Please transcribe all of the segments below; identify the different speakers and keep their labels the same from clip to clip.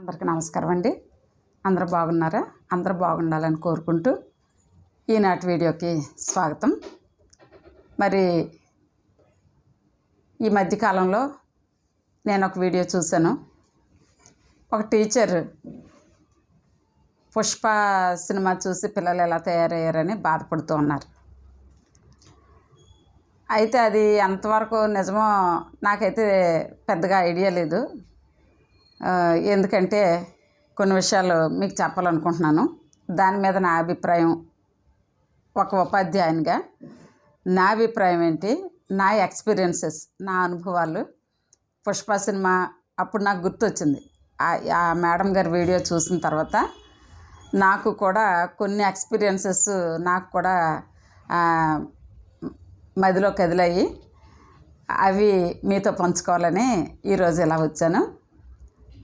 Speaker 1: అందరికీ నమస్కారం అండి. అందరూ బాగున్నారా? అందరూ బాగుండాలని కోరుకుంటూ ఈనాటి వీడియోకి స్వాగతం. మరి ఈ మధ్యకాలంలో నేను ఒక వీడియో చూశాను. ఒక టీచర్ పుష్ప సినిమా చూసి పిల్లలు ఎలా తయారయ్యారని బాధపడుతూ ఉన్నారు. అయితే అది ఎంతవరకు నిజమో నాకైతే పెద్దగా ఐడియా లేదు. ఎందుకంటే కొన్ని విషయాలు మీకు చెప్పాలనుకుంటున్నాను. దాని మీద నా అభిప్రాయం ఒక ఉపాధ్యాయునిగా. నా అభిప్రాయం ఏంటి? నా ఎక్స్పీరియన్సెస్ నా అనుభవాలు. పుష్ప సినిమా అప్పుడు నాకు గుర్తొచ్చింది. ఆ- మేడం గారి వీడియో చూసిన తర్వాత నాకు కూడా కొన్ని ఎక్స్పీరియన్సెస్ నాకు కూడా మదిలో కదిలాయి. అవి మీతో పంచుకోవాలని ఈరోజు ఇలా వచ్చాను.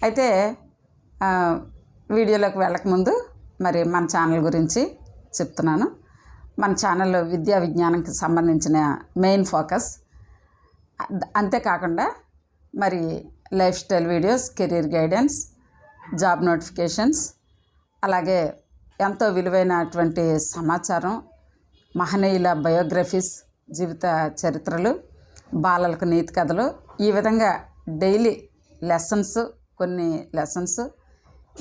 Speaker 1: అయితే వీడియోలోకి వెళ్ళకముందు మరి మన ఛానల్ గురించి చెప్తున్నాను. మన ఛానల్లో విద్యా విజ్ఞానంకి సంబంధించిన మెయిన్ ఫోకస్. అంతేకాకుండా మరి lifestyle videos career guidance job notifications అలాగే ఎంతో విలువైనటువంటి సమాచారం మహనీయుల బయోగ్రఫీస్ జీవిత చరిత్రలు బాలలకు నీతి కథలు ఈ విధంగా డైలీ లెసన్స్ కొన్ని లెసన్స్.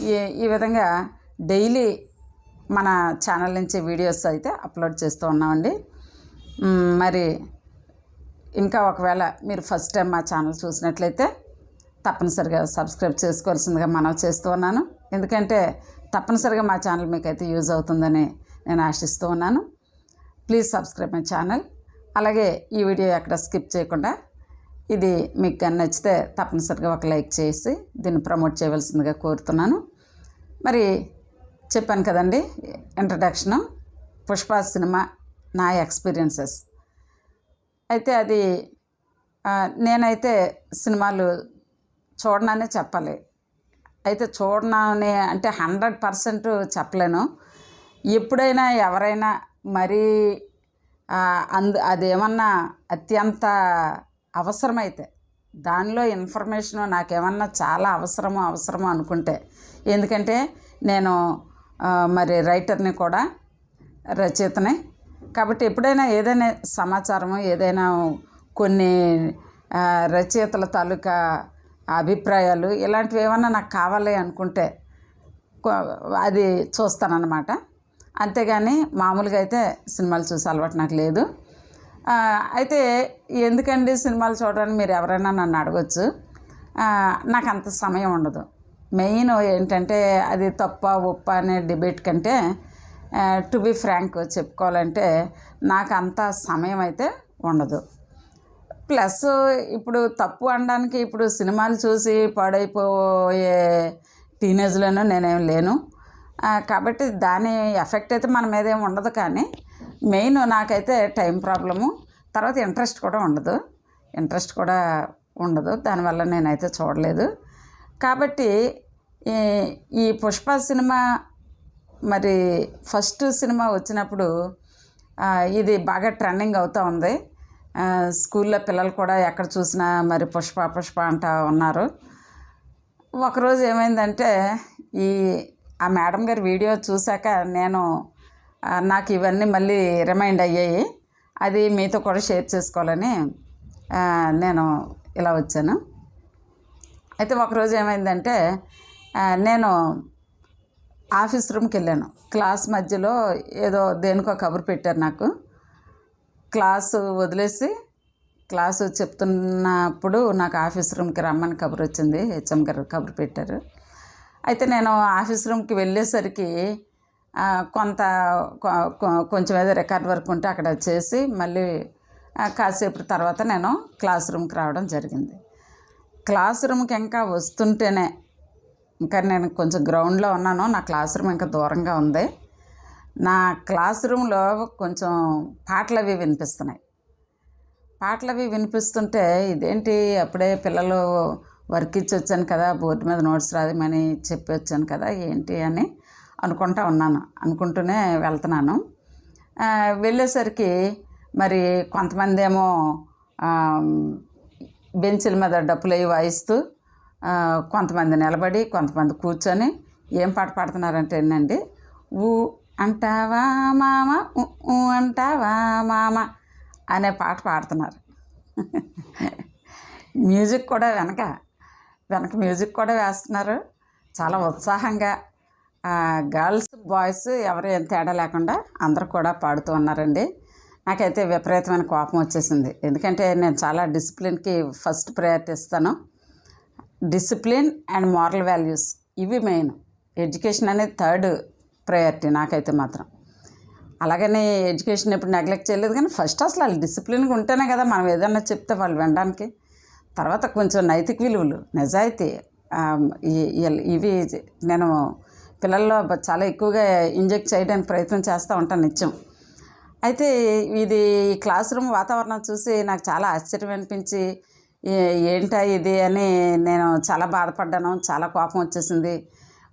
Speaker 1: ఈ ఈ విధంగా డైలీ మన ఛానల్ నుంచి వీడియోస్ అయితే అప్లోడ్ చేస్తూ ఉన్నామండి. మరి ఇంకా ఒకవేళ మీరు ఫస్ట్ టైం మా ఛానల్ చూసినట్లయితే తప్పనిసరిగా సబ్స్క్రైబ్ చేసుకోవాల్సిందిగా మనం చేస్తూ ఉన్నాను. ఎందుకంటే తప్పనిసరిగా మా ఛానల్ మీకైతే యూజ్ అవుతుందని నేను ఆశిస్తూ ఉన్నాను. Please subscribe my channel. అలాగే ఈ వీడియో ఎక్కడ స్కిప్ చేయకుండా ఇది మీకు కానీ నచ్చితే తప్పనిసరిగా ఒక లైక్ చేసి దీన్ని ప్రమోట్ చేయవలసిందిగా కోరుతున్నాను. మరి చెప్పాను కదండి ఇంట్రడక్షను పుష్ప సినిమా నా ఎక్స్పీరియన్సెస్ అయితే అది నేనైతే సినిమాలు చూడననే చెప్పాలి. అయితే చూడనని అంటే హండ్రెడ్ పర్సెంట్ చెప్పలేను. ఎప్పుడైనా ఎవరైనా మరీ అందు అదేమన్నా అత్యంత అవసరమైతే దానిలో ఇన్ఫర్మేషన్ నాకేమన్నా చాలా అవసరము అవసరము అనుకుంటే ఎందుకంటే నేను మరి రైటర్ని కూడా రచయితనే. కాబట్టి ఎప్పుడైనా ఏదైనా సమాచారము ఏదైనా కొన్ని రచయితల తాలూకా అభిప్రాయాలు ఇలాంటివి ఏమన్నా నాకు కావాలి అనుకుంటే అది చూస్తానన్నమాట. అంతేగాని మామూలుగా అయితే సినిమాలు చూసే అలవాటు నాకు లేదు. అయితే ఎందుకండి సినిమాలు చూడడానికి మీరు ఎవరైనా నన్ను అడగచ్చు. నాకు అంత సమయం ఉండదు. మెయిన్ ఏంటంటే అది తప్ప ఉప్ప అనే డిబేట్ కంటే టు బి ఫ్రాంక్ చెప్పుకోవాలంటే నాకు అంత సమయం అయితే ఉండదు. ప్లస్ ఇప్పుడు తప్పు అనడానికి ఇప్పుడు సినిమాలు చూసి పాడైపోయే టీనేజ్లోనూ నేనేం లేను. కాబట్టి దాని ఎఫెక్ట్ అయితే మన మీద ఏమి ఉండదు కానీ మెయిన్ నాకైతే టైం ప్రాబ్లము. తర్వాత ఇంట్రెస్ట్ కూడా ఉండదు. ఇంట్రెస్ట్ కూడా ఉండదు. దానివల్ల నేనైతే చూడలేదు. కాబట్టి ఈ ఈ పుష్ప సినిమా మరి ఫస్ట్ సినిమా వచ్చినప్పుడు ఇది బాగా ట్రెండింగ్ అవుతూ ఉంది. స్కూల్లో పిల్లలు కూడా ఎక్కడ చూసినా మరి పుష్ప పుష్ప అంట ఉన్నారు. ఒకరోజు ఏమైందంటే ఈ ఆ మేడం గారి వీడియో చూశాక నేను నాకు ఇవన్నీ మళ్ళీ రిమైండ్ అయ్యాయి. అది మీతో కూడా షేర్ చేసుకోవాలని నేను ఇలా వచ్చాను. అయితే ఒకరోజు ఏమైందంటే నేను ఆఫీస్ రూమ్కి వెళ్ళాను. క్లాస్ మధ్యలో ఏదో దేనికో కబురు పెట్టారు నాకు. క్లాసు వదిలేసి క్లాసు చెప్తున్నప్పుడు నాకు ఆఫీస్ రూమ్కి రమ్మని కబురు వచ్చింది. హెచ్ఎం గారు కబురు పెట్టారు. అయితే నేను ఆఫీస్ రూమ్కి వెళ్ళేసరికి కొంత కొ- కొ- కొంచెం ఏదో రికార్డ్ వర్క్ ఉంటే అక్కడ చేసి మళ్ళీ కాసేపు తర్వాత నేను క్లాస్ రూమ్కి రావడం జరిగింది. క్లాస్ రూమ్కి ఇంకా వస్తుంటేనే ఇంకా నేను కొంచెం గ్రౌండ్లో ఉన్నాను నా క్లాస్ రూమ్ ఇంకా దూరంగా ఉంది. నా క్లాస్ రూమ్లో కొంచెం పాటలు అవి వినిపిస్తున్నాయి. పాటలు అవి వినిపిస్తుంటే ఇదేంటి అప్పుడే పిల్లలు వర్క్ ఇచ్చి వచ్చాను కదా బోర్డు మీద నోట్స్ రాదమని చెప్పి వచ్చాను కదా ఏంటి అని అనుకుంటా ఉన్నాను అనుకుంటూనే వెళ్తున్నాను. వెళ్ళేసరికి మరి కొంతమంది ఏమో బెంచ్ల మీద డప్పులు అవి వాయిస్తూ కొంతమంది నిలబడి కొంతమంది కూర్చొని ఏం పాట పాడుతున్నారంటే ఏంటండి ఊ అంటావా మామ ఊ, ఊ అంటావా మామ అనే పాట పాడుతున్నారు. మ్యూజిక్ కూడా వెనక వెనక మ్యూజిక్ కూడా వేస్తున్నారు. చాలా ఉత్సాహంగా గర్ల్స్ బాయ్స్ ఎవరు ఏం తేడా లేకుండా అందరూ కూడా పాడుతూ ఉన్నారండి. నాకైతే విపరీతమైన కోపం వచ్చేసింది. ఎందుకంటే నేను చాలా డిసిప్లిన్కి ఫస్ట్ ప్రయారిటీ ఇస్తాను. డిసిప్లిన్ అండ్ మారల్ వాల్యూస్ ఇవి మెయిన్. ఎడ్యుకేషన్ అనేది థర్డ్ ప్రయారిటీ నాకైతే మాత్రం. అలాగని ఎడ్యుకేషన్ ఎప్పుడు నెగ్లెక్ట్ చేయలేదు కానీ ఫస్ట్ అసలు వాళ్ళు డిసిప్లిన్గా ఉంటేనే కదా మనం ఏదన్నా చెప్తే వాళ్ళు వినడానికి. తర్వాత కొంచెం నైతిక విలువలు నిజాయితీ ఇవి నేను పిల్లల్లో చాలా ఎక్కువగా ఇంజెక్ట్ చేయడానికి ప్రయత్నం చేస్తూ ఉంటాను నిత్యం. అయితే ఇది ఈ క్లాస్ రూమ్ వాతావరణం చూసి నాకు చాలా ఆశ్చర్యం అనిపించి ఏంటా ఇది? అని నేను చాలా బాధపడ్డాను. చాలా కోపం వచ్చేసింది.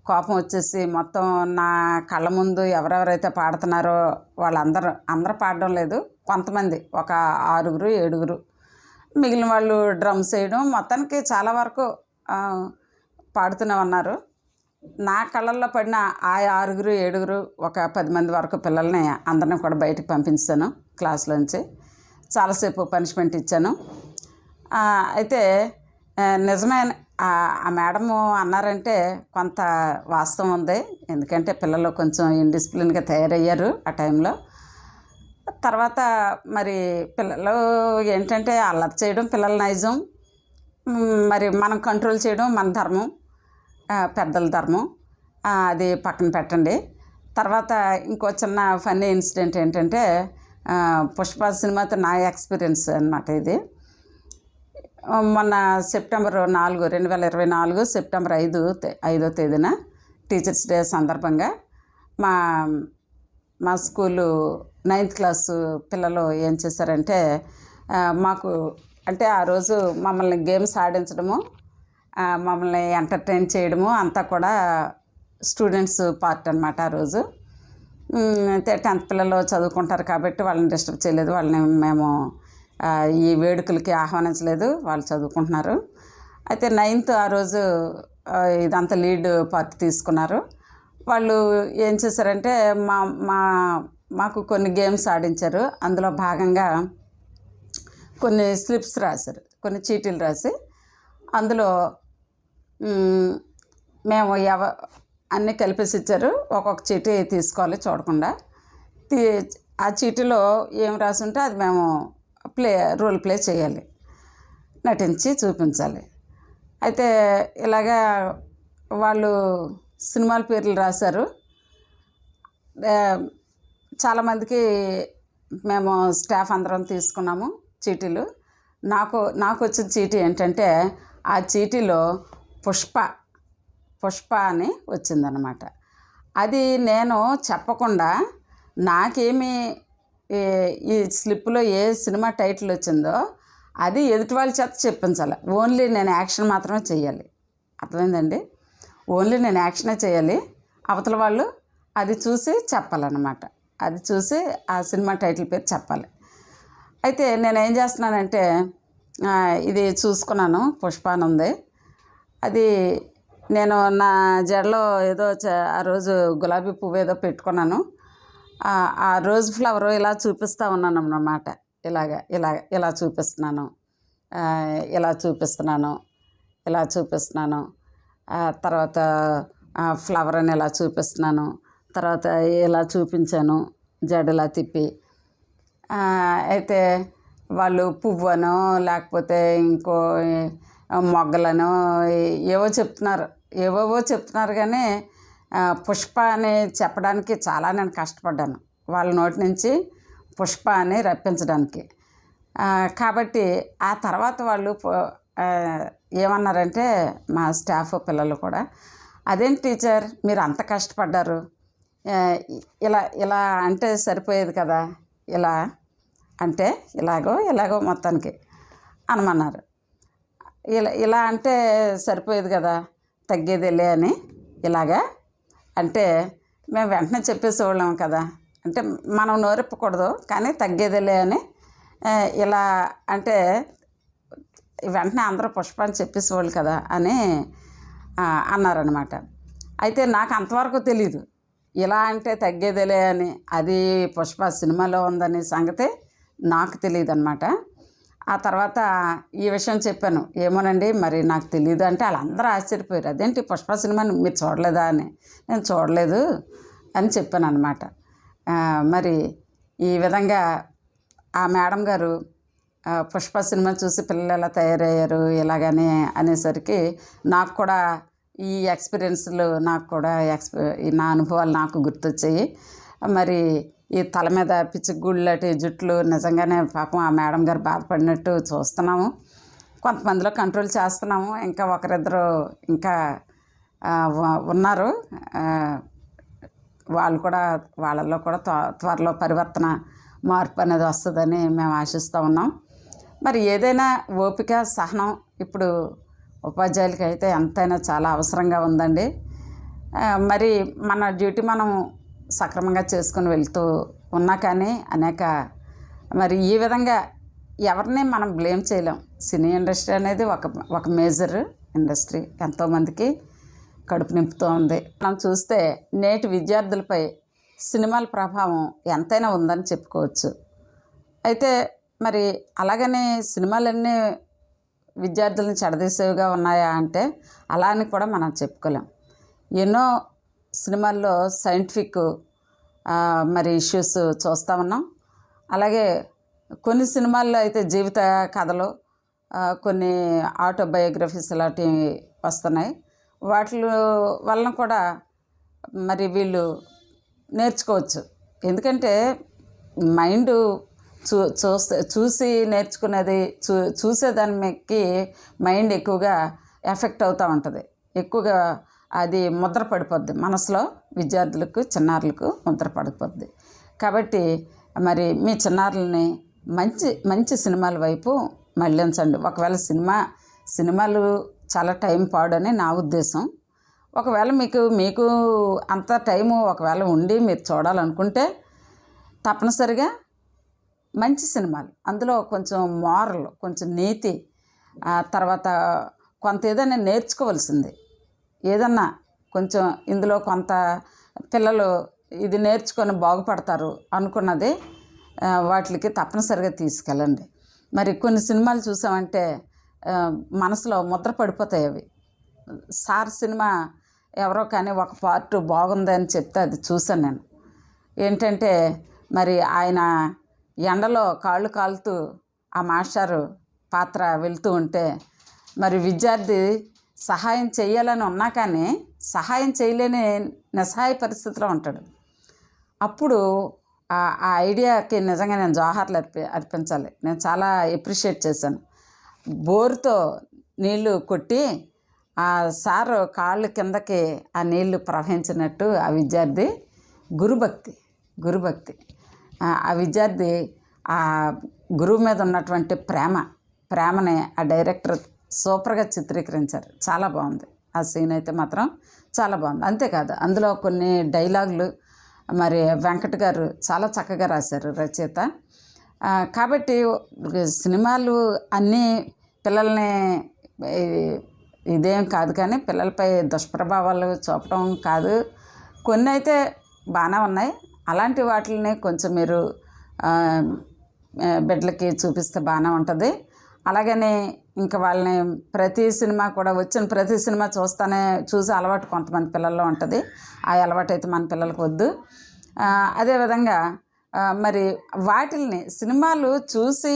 Speaker 1: కోపం వచ్చేసి మొత్తం నా కళ్ళ ముందు ఎవరెవరైతే పాడుతున్నారో వాళ్ళందరూ అందరూ పాడడం లేదు. కొంతమంది ఒక ఆరుగురు ఏడుగురు. మిగిలిన వాళ్ళు డ్రమ్స్ వేయడం మొత్తానికి చాలా వరకు పాడుతూనే ఉన్నారు. నా కళ్ళల్లో పడిన ఆ ఆరుగురు ఏడుగురు ఒక పది మంది వరకు పిల్లల్ని అందరిని కూడా బయటకు పంపించాను క్లాస్లోంచి చాలాసేపు పనిష్మెంట్ ఇచ్చాను. అయితే నిజమైన ఆ మేడము అన్నారంటే కొంత వాస్తవం ఉంది. ఎందుకంటే పిల్లలు కొంచెం ఇండిసిప్లిన్గా తయారయ్యారు ఆ టైంలో. తర్వాత మరి పిల్లలు ఏంటంటే అల్లరి చేయడం పిల్లల నైజం. మరి మనం కంట్రోల్ చేయడం మన ధర్మం. పెద్దల ధర్మం. అది పక్కన పెట్టండి. తర్వాత ఇంకో చిన్న ఫన్నీ ఇన్సిడెంట్ ఏంటంటే పుష్ప సినిమాతో నా ఎక్స్పీరియన్స్ అనమాట ఇది. మొన్న సెప్టెంబర్ నాలుగు రెండు వేల ఇరవై నాలుగు సెప్టెంబర్ ఐదు ఐదో తేదీన టీచర్స్ డే సందర్భంగా మా మా స్కూలు నైన్త్ క్లాసు పిల్లలు ఏం చేశారంటే మాకు అంటే ఆ రోజు మమ్మల్ని గేమ్స్ ఆడించడము మమ్మల్ని ఎంటర్టైన్ చేయడము అంతా కూడా స్టూడెంట్స్ పార్ట్ అనమాట ఆ రోజు. అయితే టెన్త్ పిల్లలు చదువుకుంటారు కాబట్టి వాళ్ళని డిస్టర్బ్ చేయలేదు. వాళ్ళని మేము ఈ వేడుకలకి ఆహ్వానించలేదు. వాళ్ళు చదువుకుంటున్నారు. అయితే నైన్త్ ఆ రోజు ఇదంతా లీడ్ పార్ట్ తీసుకున్నారు. వాళ్ళు ఏం చేశారంటే మా మా మాకు కొన్ని గేమ్స్ ఆడించారు. అందులో భాగంగా కొన్ని స్లిప్స్ రాశారు. కొన్ని చీటీలు రాసి అందులో మేము. ఎవ అన్నీ కలిపేసి ఇచ్చారు. ఒక్కొక్క చీటీ తీసుకోవాలి చూడకుండా. తీ ఆ చీటీలో ఏం రాసి ఉంటే అది మేము ప్లే రోల్ ప్లే చేయాలి. నటించి చూపించాలి. అయితే ఇలాగా వాళ్ళు సినిమాల పేర్లు రాశారు. చాలామందికి మేము స్టాఫ్ అందరం తీసుకున్నాము చీటీలు. నాకు నాకు వచ్చిన చీటీ ఏంటంటే ఆ చీటీలో పుష్ప పుష్ప అని వచ్చిందనమాట. అది నేను చెప్పకుండా నాకేమి ఈ స్లిప్లో ఏ సినిమా టైటిల్ వచ్చిందో అది ఎదుటి వాళ్ళ చేత చెప్పించాలి. ఓన్లీ నేను యాక్షన్ మాత్రమే చేయాలి. అర్థమైందండి? ఓన్లీ నేను యాక్షనే చేయాలి. అవతల వాళ్ళు అది చూసి చెప్పాలన్నమాట. అది చూసి ఆ సినిమా టైటిల్ పేరు చెప్పాలి. అయితే నేను ఏం చేస్తున్నానంటే ఇది చూసుకున్నాను. పుష్ప అని ఉంది. అది నేను నా జడలో ఏదో చ- ఆ రోజు గులాబీ పువ్వు ఏదో పెట్టుకున్నాను. ఆ రోజ్ ఫ్లవర్ ఇలా చూపిస్తూ ఉన్నాను అన్నమాట. ఇలాగ ఇలా ఇలా చూపిస్తున్నాను. ఇలా చూపిస్తున్నాను ఇలా చూపిస్తున్నాను. తర్వాత ఫ్లవర్ అని ఇలా చూపిస్తున్నాను. తర్వాత ఇలా చూపించాను జడలా తిప్పి. అయితే వాళ్ళు పువ్వనో లేకపోతే ఇంకో మొగ్గలను ఏవో చెప్తున్నారు. ఏవేవో చెప్తున్నారు కానీ పుష్ప అని చెప్పడానికి చాలా నేను కష్టపడ్డాను. వాళ్ళ నోటి నుంచి పుష్ప అని రప్పించడానికి. కాబట్టి ఆ తర్వాత వాళ్ళు ఏమన్నారంటే మా స్టాఫ్ పిల్లలు కూడా అదేంటి టీచర్ మీరు అంత కష్టపడ్డారు? ఇలా ఇలా అంటే సరిపోయేది కదా? ఇలా అంటే ఇలాగో ఇలాగో మొత్తానికి అనమన్నారు. ఇలా ఇలా అంటే సరిపోయేది కదా తగ్గేదిలే అని ఇలాగా. అంటే మేము వెంటనే చెప్పేసేవాళ్ళం కదా అంటే మనం నోరెప్పకూడదు కానీ తగ్గేదిలే అని ఇలా అంటే వెంటనే అందరూ పుష్ప అని చెప్పేసేవాళ్ళు కదా అని అన్నారనమాట అయితే నాకు అంతవరకు తెలీదు ఇలా అంటే తగ్గేదేలే అని అది పుష్ప సినిమాలో ఉందనే సంగతి నాకు తెలియదు అనమాట ఆ తర్వాత ఈ విషయం చెప్పాను. ఏమోనండి మరి నాకు తెలియదు అంటే వాళ్ళందరూ ఆశ్చర్యపోయారు. అదేంటి పుష్ప సినిమాని మీరు చూడలేదా అని? నేను చూడలేదు అని చెప్పాను అనమాట మరి ఈ విధంగా ఆ మేడం గారు పుష్ప సినిమా చూసి పిల్లలు ఎలా తయారయ్యారు ఇలాగని అనేసరికి నాకు కూడా ఈ ఎక్స్పీరియన్స్లు నాకు కూడా ఎక్స్పీ ఈ నా అనుభవాలు నాకు గుర్తొచ్చాయి. మరి ఈ తల మీద పిచ్చిగుళ్ళటి జుట్లు నిజంగానే పాపం ఆ మేడం గారు బాధపడినట్టు చూస్తున్నాము. కొంతమందిలో కంట్రోల్ చేస్తున్నాము. ఇంకా ఒకరిద్దరు ఇంకా ఉన్నారు. వాళ్ళు కూడా వాళ్ళల్లో కూడా త్వ- త్వరలో పరివర్తన మార్పు అనేది వస్తుందని మేము ఆశిస్తూ ఉన్నాం. మరి ఏదైనా ఓపిక సహనం ఇప్పుడు ఉపాధ్యాయులకి అయితే ఎంతైనా చాలా అవసరంగా ఉందండి. మరి మన డ్యూటీ మనం సక్రమంగా చేసుకుని వెళ్తూ ఉన్నా కానీ అనేక మరి ఈ విధంగా ఎవరిని మనం బ్లేమ్ చేయలేం. సినీ ఇండస్ట్రీ అనేది ఒక ఒక మేజర్ ఇండస్ట్రీ. ఎంతోమందికి కడుపు నింపుతూ ఉంది. మనం చూస్తే నేటి విద్యార్థులపై సినిమాల ప్రభావం ఎంతైనా ఉందని చెప్పుకోవచ్చు. అయితే మరి అలాగనే సినిమాలన్నీ విద్యార్థులను చెడదీసేవిగా ఉన్నాయా అంటే అలా అని కూడా మనం చెప్పుకోలేం. ఎన్నో సినిమాల్లో సైంటిఫిక్ మరి ఇష్యూస్ చూస్తూ ఉన్నాం. అలాగే కొన్ని సినిమాల్లో అయితే జీవిత కథలు కొన్ని ఆటోబయోగ్రఫీస్ లాంటివి వస్తున్నాయి. వాటి వలన కూడా మరి వీళ్ళు నేర్చుకోవచ్చు. ఎందుకంటే మైండ్ చూ చూస్తే చూసి నేర్చుకునేది చూ చూసేదానికి మైండ్ ఎక్కువగా ఎఫెక్ట్ అవుతూ ఉంటుంది. ఎక్కువగా అది ముద్ర పడిపోద్ది. మనసులో విద్యార్థులకు చిన్నారులకు ముద్ర పడిపోద్ది. కాబట్టి మరి మీ చిన్నారులని మంచి మంచి సినిమాల వైపు మళ్ళించండి. ఒకవేళ సినిమా సినిమాలు చాలా టైం పాడని నా ఉద్దేశం. ఒకవేళ మీకు మీకు అంత టైము ఒకవేళ ఉండి మీరు చూడాలనుకుంటే తప్పనిసరిగా మంచి సినిమాలు. అందులో కొంచెం మోరల్ కొంచెం నీతి తర్వాత కొంత ఏదైనా నేర్చుకోవాల్సింది. ఏదన్నా కొంచెం ఇందులో కొంత పిల్లలు ఇది నేర్చుకొని బాగుపడతారు అనుకున్నది వాటికి తప్పనిసరిగా తీసుకెళ్ళండి. మరి కొన్ని సినిమాలు చూసామంటే మనసులో ముద్ర పడిపోతాయి అవి. సార్ సినిమా ఎవరో కానీ ఒక పార్ట్ బాగుందని చెప్తే అది చూశాను నేను. ఏంటంటే మరి ఆయన ఎండలో కాళ్ళు కాలుతూ ఆ మాస్టారు పాత్ర వెళ్తూ ఉంటే మరి విద్యార్థి సహాయం చేయాలని ఉన్నా కానీ సహాయం చేయలేని నిస్సహాయ పరిస్థితిలో ఉంటాడు. అప్పుడు ఆ ఆ ఐడియాకి నిజంగా నేను జోహార్లు అర్పి అర్పించాలి. నేను చాలా ఎప్రిషియేట్ చేశాను. బోరుతో నీళ్ళు కొట్టి ఆ సారు కాళ్ళు కిందకి ఆ నీళ్ళు ప్రవహించినట్టు ఆ విద్యార్థి గురుభక్తి గురుభక్తి. ఆ విద్యార్థి ఆ గురువు మీద ఉన్నటువంటి ప్రేమ ప్రేమని ఆ డైరెక్టర్ సూపర్గా చిత్రీకరించారు. చాలా బాగుంది. ఆ సీన్ అయితే మాత్రం చాలా బాగుంది. అంతేకాదు అందులో కొన్ని డైలాగులు మరి వెంకట్ గారు చాలా చక్కగా రాశారు రచయిత. కాబట్టి సినిమాలు అన్నీ పిల్లల్ని ఇదేం కాదు కానీ పిల్లలపై దుష్ప్రభావాలు చూపడం కాదు. కొన్ని అయితే బాగానే ఉన్నాయి. అలాంటి వాటిని కొంచెం మీరు బిడ్డలకి చూపిస్తే బాగానే ఉంటుంది. అలాగని ఇంకా వాళ్ళని ప్రతి సినిమా కూడా వచ్చిన ప్రతి సినిమా చూస్తానే చూసి అలవాటు కొంతమంది పిల్లల్లో ఉంటుంది. ఆ అలవాటు అయితే మన పిల్లలకు వద్దు. అదేవిధంగా మరి వాటిల్ని సినిమాలు చూసి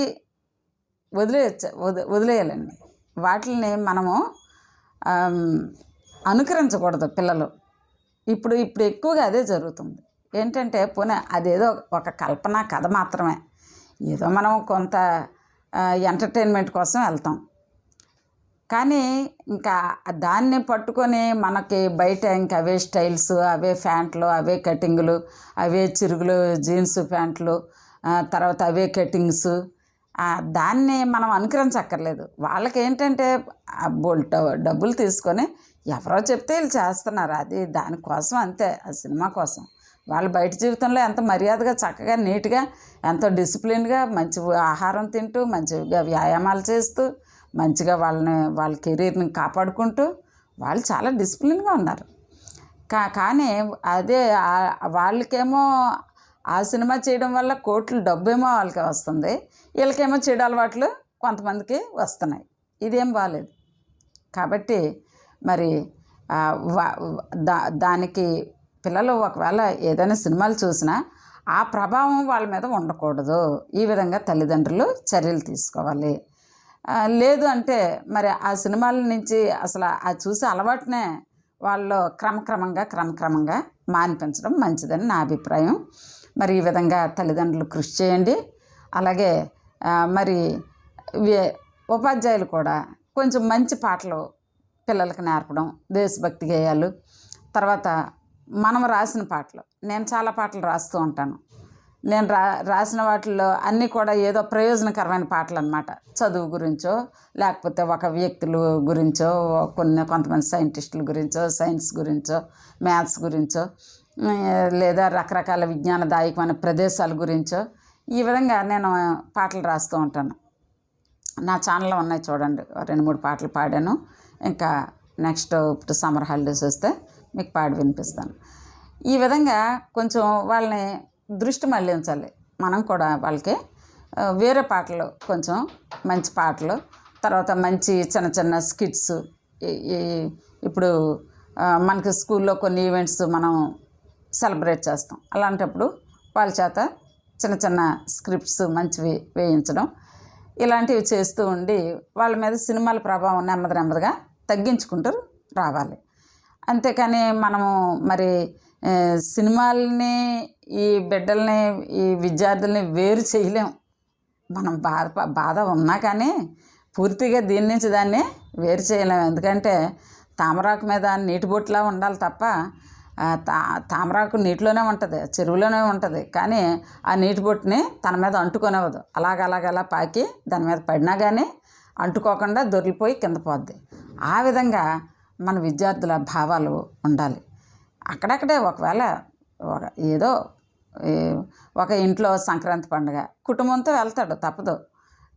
Speaker 1: వదిలేయచ్చు వది వదిలేయాలండి. వాటిల్ని మనము అనుకరించకూడదు పిల్లలు. ఇప్పుడు ఇప్పుడు ఎక్కువగా అదే జరుగుతుంది. ఏంటంటే పోనీ అదేదో ఒక కల్పన కథ మాత్రమే. ఏదో మనం కొంత ఎంటర్టైన్మెంట్ కోసం వెళ్తాం. కానీ ఇంకా దాన్ని పట్టుకొని మనకి బయట ఇంకా అవే స్టైల్స్ అవే ప్యాంట్లు అవే కటింగులు అవే చిరుగులు జీన్స్ ప్యాంట్లు తర్వాత అవే కటింగ్స్ దాన్ని మనం అనుకరించక్కర్లేదు. వాళ్ళకి ఏంటంటే డబ్బులు తీసుకొని ఎవరో చెప్తే వీళ్ళు చేస్తున్నారు. అది దానికోసం అంతే ఆ సినిమా కోసం. వాళ్ళు బయట జీవితంలో ఎంత మర్యాదగా చక్కగా నీట్గా ఎంతో డిసిప్లిన్గా మంచి ఆహారం తింటూ మంచిగా వ్యాయామాలు చేస్తూ మంచిగా వాళ్ళని వాళ్ళ కెరీర్ని కాపాడుకుంటూ వాళ్ళు చాలా డిసిప్లిన్గా ఉన్నారు. కా కానీ అదే వాళ్ళకేమో ఆ సినిమా చేయడం వల్ల కోట్లు డబ్బేమో వాళ్ళకి వస్తుంది. వీళ్ళకేమో చెడు అలవాట్లు కొంతమందికి వస్తున్నాయి. ఇదేం బాగాలేదు కాబట్టి మరి దా దానికి పిల్లలు ఒకవేళ ఏదైనా సినిమాలు చూసినా ఆ ప్రభావం వాళ్ళ మీద ఉండకూడదు. ఈ విధంగా తల్లిదండ్రులు చర్యలు తీసుకోవాలి. లేదు అంటే మరి ఆ సినిమాల నుంచి అసలు ఆ చూసే అలవాటునే వాళ్ళు క్రమక్రమంగా క్రమక్రమంగా మానిపించడం మంచిదని నా అభిప్రాయం. మరి ఈ విధంగా తల్లిదండ్రులు కృషి చేయండి. అలాగే మరి వే- ఉపాధ్యాయులు కూడా కొంచెం మంచి పాటలు పిల్లలకు నేర్పడం దేశభక్తి గేయాలు తర్వాత మనం రాసిన పాటలు. నేను చాలా పాటలు రాస్తూ ఉంటాను. నేను రా రాసిన వాటిల్లో అన్నీ కూడా ఏదో ప్రయోజనకరమైన పాటలు అనమాట చదువు గురించో లేకపోతే ఒక వ్యక్తుల గురించో కొన్ని కొంతమంది సైంటిస్టుల గురించో సైన్స్ గురించో మ్యాథ్స్ గురించో లేదా రకరకాల విజ్ఞానదాయకమైన ప్రదేశాల గురించో ఈ విధంగా నేను పాటలు రాస్తూ ఉంటాను. నా ఛానల్లో ఉన్నాయి చూడండి. రెండు మూడు పాటలు పాడాను. ఇంకా నెక్స్ట్ ఇప్పుడు సమ్మర్ హాలిడేస్ వస్తే మీకు పాడి వినిపిస్తాను. ఈ విధంగా కొంచెం వాళ్ళని దృష్టి మళ్ళించాలి మనం కూడా వాళ్ళకి వేరే పాటలు కొంచెం మంచి పాటలు తర్వాత మంచి చిన్న చిన్న స్కిట్స్ ఇప్పుడు మనకి స్కూల్లో కొన్ని ఈవెంట్స్ మనం సెలబ్రేట్ చేస్తాం. అలాంటప్పుడు వాళ్ళ చేత చిన్న చిన్న స్క్రిప్ట్స్ మంచివి వేయించడం ఇలాంటివి చేస్తూ ఉండి వాళ్ళ మీద సినిమాల ప్రభావం నెమ్మది నెమ్మదిగా తగ్గించుకుంటూ రావాలి. అంతేకాని మనము మరి సినిమాలని ఈ బిడ్డల్ని ఈ విద్యార్థుల్ని వేరు చేయలేం. మనం బాధ బాధ ఉన్నా కానీ పూర్తిగా దీని నుంచి దాన్ని వేరు చేయలేము ఎందుకంటే తామరాకు మీద నీటి బొట్టులా ఉండాలి తప్ప తా తామరాకు నీటిలోనే ఉంటుంది చెరువులోనే ఉంటుంది. కానీ ఆ నీటి బొట్టుని తన మీద అంటుకొనివ్వదు. అలాగ అలాగలా పాకి దాని మీద పడినా కానీ అంటుకోకుండా దొరికిపోయి కింద పోద్ది. ఆ విధంగా మన విద్యార్థుల భావాలు ఉండాలి. అక్కడక్కడే ఒకవేళ ఒక ఏదో ఒక ఇంట్లో సంక్రాంతి పండుగ కుటుంబంతో వెళ్తాడు తప్పదు.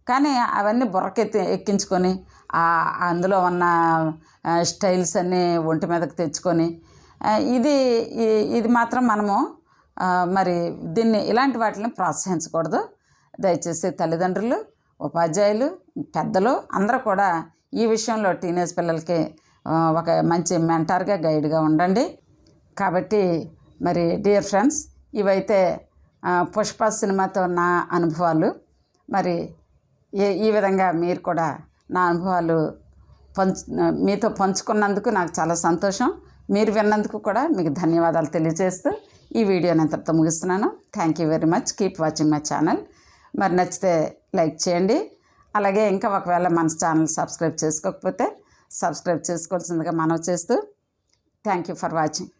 Speaker 1: కానీ అవన్నీ బుర్రకెత్తి ఎక్కించుకొని అందులో ఉన్న స్టైల్స్ అన్నీ ఒంటి మీదకి తెచ్చుకొని ఇది ఇది మాత్రం మనము మరి దీన్ని ఇలాంటి వాటిని ప్రోత్సహించకూడదు. దయచేసి తల్లిదండ్రులు ఉపాధ్యాయులు పెద్దలు అందరూ కూడా ఈ విషయంలో టీనేజ్ పిల్లలకి ఒక మంచి మెంటార్గా గైడ్గా ఉండండి. కాబట్టి మరి డియర్ ఫ్రెండ్స్ ఇవైతే పుష్ప సినిమాతో నా అనుభవాలు. మరి ఏ ఈ విధంగా మీరు కూడా నా అనుభవాలు పంచు మీతో పంచుకున్నందుకు నాకు చాలా సంతోషం. మీరు విన్నందుకు కూడా మీకు ధన్యవాదాలు తెలియజేస్తూ ఈ వీడియోని ఇంతటితో ముగిస్తున్నాను. Thank you very much keep watching my channel మరి నచ్చితే లైక్ చేయండి. అలాగే ఇంకా ఒకవేళ మన ఛానల్ సబ్స్క్రైబ్ చేసుకోకపోతే సబ్స్క్రైబ్ చేసుకోవాల్సిందిగా మనం చేస్తూ థ్యాంక్ యూ ఫర్ వాచింగ్.